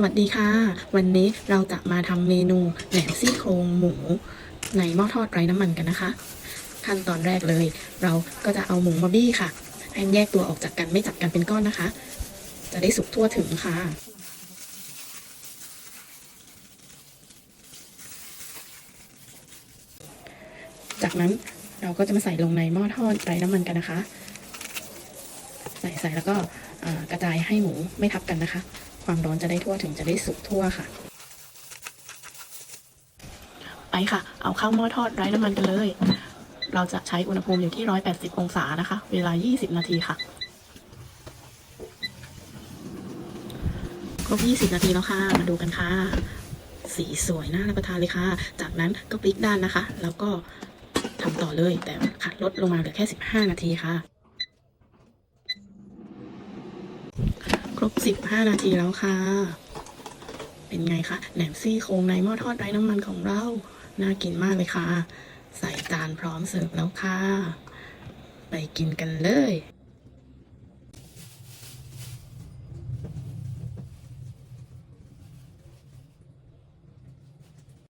สวัสดีค่ะ วันนี้เราจะมาทำเมนูแหนมซี่โครงหมูในหม้อทอดไร้น้ำมันกันนะคะ ขั้นตอนแรกเลย เราก็จะเอาหมูมาบี้ค่ะให้แยกตัวออกจากกันไม่จับกันเป็นก้อนนะคะ จะได้สุกทั่วถึงค่ะ จากนั้นเราก็จะมาใส่ลงในหม้อทอดไร้น้ำมันกันนะคะ ใส่ใส่แล้วก็กระจายให้หมูไม่ทับกันนะคะ ความร้อนจะได้ทั่วถึงจะได้สุกทั่วค่ะ ไปค่ะ เอาเข้าหม้อทอดไร้น้ำมันกันเลย เราจะใช้อุณหภูมิอยู่ที่ 180 องศานะคะ เวลา 20 นาทีค่ะครบ 20 นาทีแล้วค่ะ มาดูกันค่ะ สีสวยน่ารับประทานเลยค่ะ จากนั้นก็พลิกด้านนะคะ แล้วก็ทำต่อเลยแต่ขัดลดลงมาเหลือแค่ 15 นาทีค่ะ ครบ 15 นาทีแล้วค่ะ เป็นไงคะแหนมซี่โครงในหม้อทอดไร้น้ำมันของเรา น่ากินมากเลยค่ะ ใส่จานพร้อมเสิร์ฟแล้วค่ะ ไปกินกันเลย